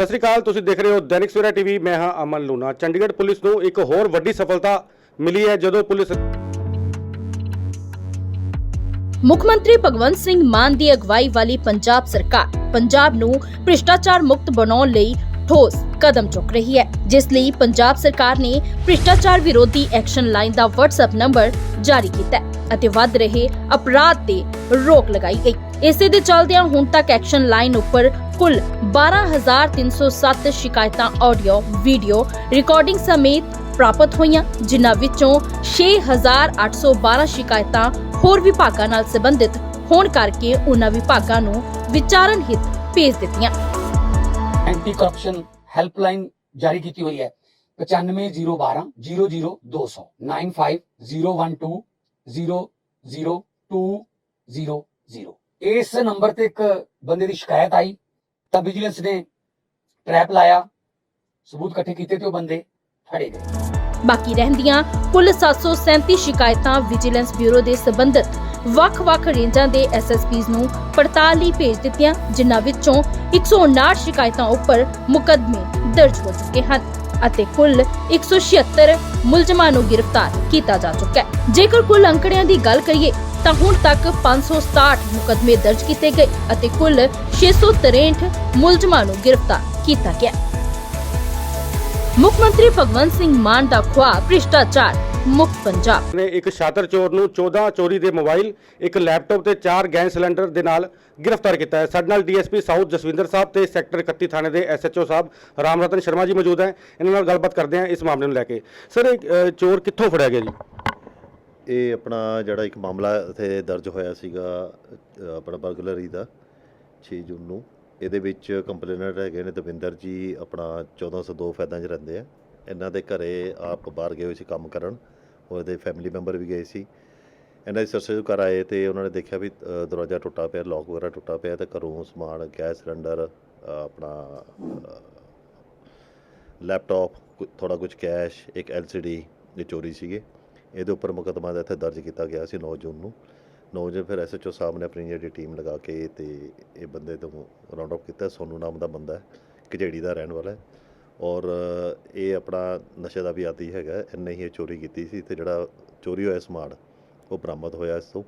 ਸਤਿ ਸ੍ਰੀ ਅਕਾਲ, ਤੁਸੀਂ ਦੇਖ ਰਹੇ ਹੋ ਦੈਨਿਕ ਸਵੇਰਾ ਟੀਵੀ, ਮੈਂ ਹਾਂ ਅਮਨ ਲੂਨਾ ਚੰਡੀਗੜ੍ਹ ਪੁਲਿਸ ਨੂੰ ਇੱਕ ਹੋਰ ਵੱਡੀ ਸਫਲਤਾ ਮਿਲੀ ਹੈ, ਜਦੋਂ ਪੁਲਿਸ ਮੁੱਖ ਮੰਤਰੀ ਭਗਵੰਤ ਸਿੰਘ ਮਾਨ ਦੀ ਅਗਵਾਈ ਵਾਲੀ ਪੰਜਾਬ ਸਰਕਾਰ, ਪੰਜਾਬ ਨੂੰ ਭ੍ਰਿਸ਼ਟਾਚਾਰ ਮੁਕਤ ਬਣਾਉਣ ਲਈ ਠੋਸ ਕਦਮ ਚੁੱਕ ਰਹੀ ਹੈ, ਜਿਸ ਲਈ ਪੰਜਾਬ ਸਰਕਾਰ ਨੇ ਭ੍ਰਿਸ਼ਟਾਚਾਰ ਵਿਰੋਧੀ ਐਕਸ਼ਨ ਲਾਈਨ ਦਾ WhatsApp ਨੰਬਰ ਜਾਰੀ ਕੀਤਾ ਅਤੇ ਵੱਧ ਰਹੇ ਅਪਰਾਧ ਤੇ ਰੋਕ ਲਗਾਈ ਗਈ। ਇਸੇ ਦੇ ਚੱਲਦਿਆਂ ਹੁਣ ਤੱਕ ਐਕਸ਼ਨ ਲਾਈਨ ਉੱਪਰ ਕੁੱਲ 12307 ਸ਼ਿਕਾਇਤਾਂ ਆਡੀਓ ਵੀਡੀਓ ਰਿਕਾਰਡਿੰਗ ਸਮੇਤ ਪ੍ਰਾਪਤ ਹੋਈਆਂ ਜਿਨ੍ਹਾਂ ਵਿੱਚੋਂ 6812 ਸ਼ਿਕਾਇਤਾਂ ਹੋਰ ਵਿਭਾਗਾਂ ਨਾਲ ਸੰਬੰਧਿਤ ਹੋਣ ਕਰਕੇ ਉਹਨਾਂ ਵਿਭਾਗਾਂ ਨੂੰ ਵਿਚਾਰਨ ਹਿੱਤ ਭੇਜ ਦਿੱਤੀਆਂ ਐਂਟੀ ਕਰਪਸ਼ਨ ਹੈਲਪਲਾਈਨ ਜਾਰੀ ਕੀਤੀ ਹੋਈ ਹੈ 95012 00200 9501200200 ਇਸ ਨੰਬਰ ਤੇ ਇੱਕ ਬੰਦੇ ਦੀ ਸ਼ਿਕਾਇਤ ਆਈ ਤਾਂ ਵਿਜੀਲੈਂਸ ਨੇ ਟ੍ਰੈਪ ਲਾਇਆ, ਸਬੂਤ ਇਕੱਠੇ ਕੀਤੇ ਤੇ ਉਹ ਬੰਦੇ ਫੜੇ ਗਏ। ਬਾਕੀ ਰਹਿੰਦੀਆਂ ਕੁੱਲ 737 ਸ਼ਿਕਾਇਤਾਂ ਵਿਜੀਲੈਂਸ ਬਿਊਰੋ ਦੇ ਸਬੰਧਤ। ਵੱਖ-ਵੱਖ ਰੇਂਜਾਂ ਦੇ ਐਸਐਸਪੀਜ਼ ਨੂੰ ਪੜਤਾਲ ਲਈ ਭੇਜ ਦਿੱਤੀਆਂ, ਜਿਨ੍ਹਾਂ ਵਿੱਚੋਂ 159 ਸ਼ਿਕਾਇਤਾਂ ਉੱਪਰ ਮੁਕੱਦਮੇ ਦਰਜ ਹੋ ਚੁੱਕੇ ਹਨ ਅਤੇ ਕੁੱਲ 176 ਮੁਲਜ਼ਮਾਂ ਨੂੰ ਗ੍ਰਿਫਤਾਰ ਕੀਤਾ ਜਾ ਚੁੱਕਾ ਹੈ। ਜੇਕਰ ਕੁੱਲ ਅੰਕੜਿਆਂ ਦੀ ਗੱਲ ਕਰੀਏ, ਤਾਂ ਹੁਣ ਤੱਕ 567 ਮੁਕੱਦਮੇ ਦਰਜ ਕੀਤੇ ਗਏ ਅਤੇ ਕੁੱਲ 663 ਮੁਲਜ਼ਮਾਂ ਨੂੰ ਗ੍ਰਿਫਤਾਰ ਕੀਤਾ ਗਿਆ ਮੁੱਖ ਮੰਤਰੀ ਭਗਵੰਤ ਸਿੰਘ ਮਾਨ ਦਾ ਖੁਆਬ ਭ੍ਰਿਸ਼ਟਾਚਾਰ ਮੁਕਤ ਪੰਜਾਬ। ਨੇ ਇੱਕ ਸ਼ਾਤਰ ਚੋਰ ਨੂੰ 14 ਚੋਰੀ ਦੇ ਮੋਬਾਈਲ ਇੱਕ ਲੈਪਟਾਪ ਤੇ 4 ਗੈਸ ਸਿਲੰਡਰ ਦੇ ਨਾਲ ਗ੍ਰਿਫਤਾਰ ਕੀਤਾ ਹੈ। ਸਾਡੇ ਨਾਲ ਡੀਐਸਪੀ ਸਾਊਥ ਜਸਵਿੰਦਰ ਸਾਹਿਬ ਤੇ ਸੈਕਟਰ 31 ਥਾਣੇ ਦੇ ਐਸਐਚਓ ਸਾਹਿਬ ਰਾਮ ਰਤਨ ਸ਼ਰਮਾ ਜੀ ਮੌਜੂਦ ਹੈ। ਇਹਨਾਂ ਨਾਲ ਗੱਲਬਾਤ ਕਰਦੇ ਹਾਂ ਇਸ ਮਾਮਲੇ ਨੂੰ ਲੈ ਕੇ। ਸਰ ਇਹ ਅ, ਚੋਰ ਕਿੱਥੋਂ ਫੜਿਆ ਗਿਆ ਜੀ? ਇਹ ਆਪਣਾ ਜਿਹੜਾ ਇੱਕ ਮਾਮਲਾ ਇੱਥੇ ਦਰਜ ਹੋਇਆ ਸੀਗਾ ਅ, ਆਪਣਾ ਬਰਗਲਰੀ ਦਾ 6 ਜੂਨ ਨੂੰ। ਇਹਦੇ ਵਿੱਚ ਕੰਪਲੇਨਰ ਹੈਗੇ ਨੇ ਦਵਿੰਦਰ ਜੀ ਆਪਣਾ 1402 ਫੈਦਾਂ 'ਚ ਰਹਿੰਦੇ ਆ। ਇਹਨਾਂ ਦੇ ਘਰੇ ਆਪ ਬਾਹਰ ਗਏ ਹੋਏ ਸੀ ਕੰਮ ਕਰਨ ਉਹਦੇ ਫੈਮਿਲੀ ਮੈਂਬਰ ਵੀ ਗਏ ਸੀ। ਇਹਨਾਂ ਦੀ ਸਰਸੇ ਘਰ ਆਏ ਤੇ ਉਹਨਾਂ ਨੇ ਦੇਖਿਆ ਵੀ ਦਰਵਾਜ਼ਾ ਟੁੱਟਾ ਪਿਆ ਲੋਕ ਵਗੈਰਾ ਟੁੱਟਾ ਪਿਆ ਤੇ ਘਰੋਂ ਸਮਾਨ ਗੈਸ ਸਿਲੰਡਰ ਆਪਣਾ ਅ, ਲੈਪਟਾਪ ਥੋੜਾ ਕੁਝ ਕੈਸ਼ ਇੱਕ ਐਲਸੀਡੀ ਇਹ ਚੋਰੀ ਸੀਗੇ। ਇਹਦੇ ਉੱਪਰ ਮੁਕੱਦਮਾ ਦਾ ਇੱਥੇ ਦਰਜ ਕੀਤਾ ਗਿਆ ਸੀ 9 ਜੂਨ ਨੂੰ। 9 ਜੂਨ ਫਿਰ ਐਸਐਚਓ ਸਾਹਿਬ ਨੇ ਆਪਣੀ ਜਿਹੜੀ ਟੀਮ ਲਗਾ ਕੇ ਤੇ ਇਹ ਬੰਦੇ ਤੋਂ ਰਾਉਂਡ ਅਪ ਕੀਤਾ। ਸੋਨੂ ਨਾਮ ਦਾ ਬੰਦਾ ਹੈ ਕਜੇੜੀ ਦਾ ਰਹਿਣ ਵਾਲਾ ਹੈ। ਔਰ ਇਹ ਆਪਣਾ ਨਸ਼ੇ ਦਾ ਵੀ ਆਦੀ ਹੈਗਾ, ਇੰਨੇ ਹੀ ਇਹ ਚੋਰੀ ਕੀਤੀ ਸੀ, ਤੇ ਜਿਹੜਾ ਚੋਰੀ ਹੋਇਆ ਸਮਾਨ, ਉਹ ਬਰਾਮਦ ਹੋਇਆ ਇਸ ਤੋਂ।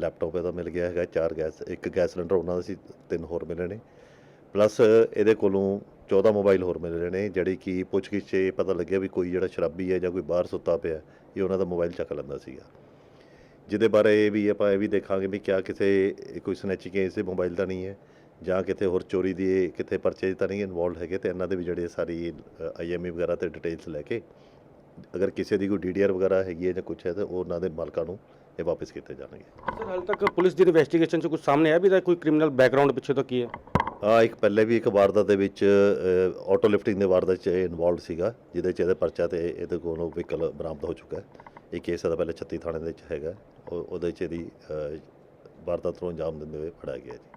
ਲੈਪਟਾਪ ਇਹਦਾ ਮਿਲ ਗਿਆ ਹੈਗਾ, ਚਾਰ ਗੈਸ, ਇੱਕ ਗੈਸ ਸਿਲੰਡਰ ਉਹਨਾਂ ਦਾ ਸੀ, ਤਿੰਨ ਹੋਰ ਮਿਲੇ ਨੇ। ਪਲੱਸ ਇਹਦੇ ਕੋਲੋਂ 14 ਮੋਬਾਈਲ ਹੋਰ ਮਿਲ ਰਹੇ ਨੇ, ਜਿਹੜੀ ਕਿ ਪੁੱਛਗਿੱਛ 'ਚ ਇਹ ਪਤਾ ਲੱਗਿਆ ਵੀ ਕੋਈ ਜਿਹੜਾ ਸ਼ਰਾਬੀ ਹੈ ਜਾਂ ਕੋਈ ਬਾਹਰ ਸੁੱਤਾ ਪਿਆ, ਇਹ ਉਹਨਾਂ ਦਾ ਮੋਬਾਈਲ ਚੱਕ ਲੈਂਦਾ ਸੀਗਾ। ਜਿਹਦੇ ਬਾਰੇ ਇਹ ਵੀ ਆਪਾਂ ਇਹ ਵੀ ਦੇਖਾਂਗੇ ਵੀ ਕਿਆ ਕਿਸੇ, ਕੋਈ ਸਨੈਚਿੰਗ ਕੇਸ ਦੇ ਮੋਬਾਈਲ ਦਾ ਨਹੀਂ ਹੈ। ਜਾਂ ਕਿਤੇ ਹੋਰ ਚੋਰੀ ਦੀ ਕਿਤੇ ਪਰਚੇਜ ਤਾਂ ਨਹੀਂ ਇਨਵੋਲਡ ਹੈਗੇ ਤੇ ਇਹਨਾਂ ਦੇ ਵੀ ਜਿਹੜੇ ਸਾਰੀ ਆਈਐਮਈ ਵਗੈਰਾ ਤੇ ਡਿਟੇਲਸ ਲੈ ਕੇ ਅਗਰ ਕਿਸੇ ਦੀ ਕੋਈ ਡੀਡੀਆਰ ਵਗੈਰਾ ਹੈਗੀ ਹੈ ਜਾਂ ਕੁਝ ਹੈ ਤਾਂ ਉਹ ਉਹਨਾਂ ਦੇ ਮਾਲਕਾਂ ਨੂੰ ਇਹ ਵਾਪਸ ਕੀਤੇ ਜਾਣਗੇ। ਸਰ ਹਾਲ ਤੱਕ ਪੁਲਿਸ ਦੀ ਇਨਵੈਸਟੀਗੇਸ਼ਨ 'ਚ ਕੁਝ ਸਾਹਮਣੇ ਆਇਆ ਵੀ ਇਹਦਾ ਕੋਈ ਕ੍ਰਿਮੀਨਲ ਬੈਕਗ੍ਰਾਉਂਡ ਪਿੱਛੇ ਤੋਂ ਕੀ ਹੈ? ਆ ਇੱਕ ਪਹਿਲੇ ਵੀ ਇੱਕ ਵਾਰਦਾਤ ਦੇ ਵਿੱਚ ਆਟੋ ਲਿਫਟਿੰਗ ਦੇ ਵਾਰਦਾਤ 'ਚ ਇਨਵੋਲਡ ਸੀਗਾ ਜਿਹਦੇ 'ਚ ਇਹਦੇ ਪਰਚਾ ਤੇ ਇਹਦੇ ਕੋਲੋਂ ਵਹੀਕਲ ਬਰਾਮਦ ਹੋ ਚੁੱਕਾ ਹੈ। ਇਹ ਕੇਸ ਇਹਦਾ ਪਹਿਲੇ 36 ਥਾਣੇ ਦੇ ਵਿੱਚ ਹੈਗਾ। ਉਹ- ਉਹਦੇ 'ਚ ਇਹਦੀ ਵਾਰਦਾਤ ਨੂੰ ਅੰਜਾਮ ਦਿੰਦੇ ਹੋਏ ਫੜਿਆ ਗਿਆ ਜੀ।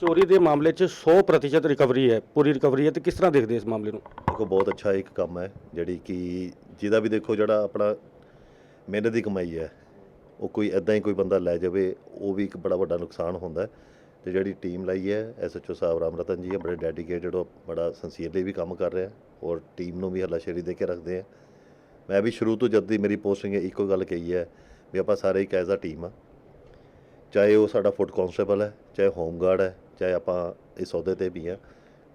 ਚੋਰੀ ਦੇ ਮਾਮਲੇ 'ਚ 100% ਰਿਕਵਰੀ ਹੈ। ਪੂਰੀ ਰਿਕਵਰੀ ਹੈ ਤੇ ਕਿਸ ਤਰ੍ਹਾਂ ਦੇਖਦੇ ਇਸ ਮਾਮਲੇ ਨੂੰ? ਦੇਖੋ, ਬਹੁਤ ਅੱਛਾ ਇੱਕ ਕੰਮ ਹੈ, ਜਿਹੜੀ ਕਿ ਜਿਹਦਾ ਵੀ ਦੇਖੋ ਜਿਹੜਾ ਆਪਣਾ ਮਿਹਨਤ ਦੀ ਕਮਾਈ ਹੈ, ਉਹ ਕੋਈ ਐਦਾਂ ਹੀ ਕੋਈ ਬੰਦਾ ਲੈ ਜਾਵੇ, ਉਹ ਵੀ ਇੱਕ ਬੜਾ ਵੱਡਾ ਨੁਕਸਾਨ ਹੁੰਦਾ ਹੈ। ਤੇ ਜਿਹੜੀ ਟੀਮ ਲਾਈ ਹੈ ਐਸਐਚਓ ਸਾਹਿਬ ਰਾਮ ਰਤਨ ਜੀ ਹੈ, ਬੜੇ ਡੈਡੀਕੇਟਡ ਉਹ ਬੜਾ ਸਿੰਸੀਅਰਲੀ ਵੀ ਕੰਮ ਕਰ ਰਿਹਾ ਔਰ ਟੀਮ ਨੂੰ ਵੀ ਹੱਲਾਸ਼ੇਰੀ ਦੇ ਕੇ ਰੱਖਦੇ ਆ। ਮੈਂ ਵੀ ਸ਼ੁਰੂ ਤੋਂ ਜਦ ਦੀ ਮੇਰੀ ਪੋਸਟਿੰਗ ਹੈ, ਇੱਕੋ ਗੱਲ ਕਹੀ ਹੈ ਵੀ ਆਪਾਂ ਸਾਰੇ ਇੱਕ ਐਜ਼ ਅ ਟੀਮ ਆ। ਚਾਹੇ ਉਹ ਸਾਡਾ ਫੁੱਟ ਕਾਂਸਟੇਬਲ ਹੈ ਚਾਹੇ ਹੋਮਗਾਰਡ ਹੈ ਚਾਹੇ ਆਪਾਂ ਇਸ ਅਹੁਦੇ ਤੇ ਵੀ ਆ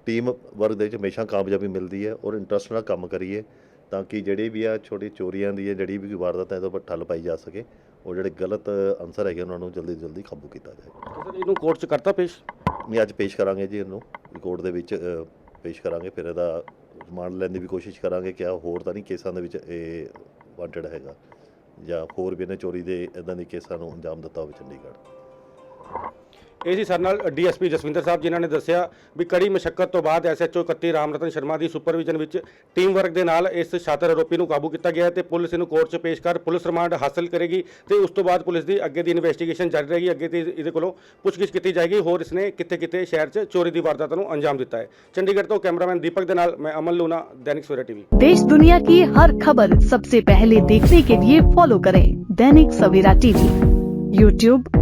ਟੀਮ ਵਰਕ ਦੇ ਵਿੱਚ ਹਮੇਸ਼ਾ ਕਾਮਯਾਬੀ ਮਿਲਦੀ ਹੈ ਔਰ ਇੰਟਰਸਟ ਨਾਲ ਕੰਮ ਕਰੀਏ ਤਾਂ ਕਿ ਜਿਹੜੀ ਵੀ ਆ ਛੋਟੀ ਚੋਰੀਆਂ ਦੀ ਹੈ ਜਿਹੜੀ ਵੀ ਵਾਰਦਾਤ ਹੈ ਇਹਦੇ ਉੱਪਰ ਠੱਲ ਪਾਈ ਜਾ ਸਕੇ ਉਹ ਜਿਹੜੇ ਗਲਤ ਅਨਸਰ ਹੈਗੇ ਉਹਨਾਂ ਨੂੰ ਜਲਦੀ ਜਲਦੀ ਕਾਬੂ ਕੀਤਾ ਜਾਏ। ਸਰ ਇਹਨੂੰ ਕੋਰਟ 'ਚ ਕਰਤਾ ਪੇਸ਼? ਮੈਂ ਅੱਜ ਪੇਸ਼ ਕਰਾਂਗੇ ਜੀ ਇਹਨੂੰ ਕੋਰਟ ਦੇ ਵਿੱਚ ਪੇਸ਼ ਕਰਾਂਗੇ ਫਿਰ ਇਹਦਾ ਰਿਮਾਂਡ ਲੈਣ ਦੀ ਵੀ ਕੋਸ਼ਿਸ਼ ਕਰਾਂਗੇ ਕਿ ਆ ਹੋਰ ਤਾਂ ਨਹੀਂ ਕੇਸਾਂ ਦੇ ਵਿੱਚ ਇਹ ਵਾਂਟਡ ਹੈਗਾ। ਜਾਂ ਹੋਰ ਵੀ ਇਹਨੇ ਚੋਰੀ ਦੇ ਇਦਾਂ ਦੇ ਕੇਸਾਂ ਨੂੰ ਅੰਜਾਮ ਦਿੱਤਾ ਹੋਵੇ ਚੰਡੀਗੜ੍ਹ। ਇਹ ਸੀ ਸਾਡੇ ਨਾਲ ਡੀਐਸਪੀ ਜਸਵਿੰਦਰ ਸਾਹਿਬ ਜਿਨ੍ਹਾਂ ਨੇ ਦੱਸਿਆ ਵੀ ਕੜੀ ਮਸ਼ੱਕਤ ਤੋਂ ਬਾਅਦ ਐਸਐਚਓ 31 ਰਾਮਰਤਨ ਸ਼ਰਮਾ ਦੀ ਸੁਪਰਵਿਜ਼ਨ ਵਿੱਚ ਟੀਮ ਵਰਕ ਦੇ ਨਾਲ ਇਸ ਸ਼ਾਤਰ ਆਰੋਪੀ ਨੂੰ ਕਾਬੂ ਕੀਤਾ ਗਿਆ ਹੈ ਤੇ ਪੁਲਿਸ ਇਹਨੂੰ ਕੋਰਟ 'ਚ ਪੇਸ਼ ਕਰ ਪੁਲਿਸ ਰਿਮਾਂਡ ਹਾਸਲ ਕਰੇਗੀ ਤੇ ਉਸ ਤੋਂ ਬਾਅਦ ਪੁਲਿਸ ਦੀ ਅੱਗੇ ਦੀ ਇਨਵੈਸਟੀਗੇਸ਼ਨ ਜਾਰੀ ਰਹੇਗੀ ਅੱਗੇ ਤੇ ਇਹਦੇ ਕੋਲੋਂ ਪੁੱਛਗਿੱਛ ਕੀਤੀ ਜਾਏਗੀ ਹੋਰ ਇਸਨੇ ਕਿੱਥੇ ਕਿੱਥੇ ਸ਼ਹਿਰ 'ਚ ਚੋਰੀ ਦੀ ਵਾਰਦਾਤਾਂ ਨੂੰ ਅੰਜਾਮ ਦਿੱਤਾ ਹੈ ਚੰਡੀਗੜ੍ਹ ਤੋਂ ਕੈਮਰਾਮੈਨ ਦੀਪਕ ਦੇ ਨਾਲ ਮੈਂ ਅਮਨ ਲੂਨਾ दैनिक सवेरा टीवी देश दुनिया की हर खबर सबसे पहले देखने के लिए फॉलो करें दैनिक सवेरा टीवी यूट्यूब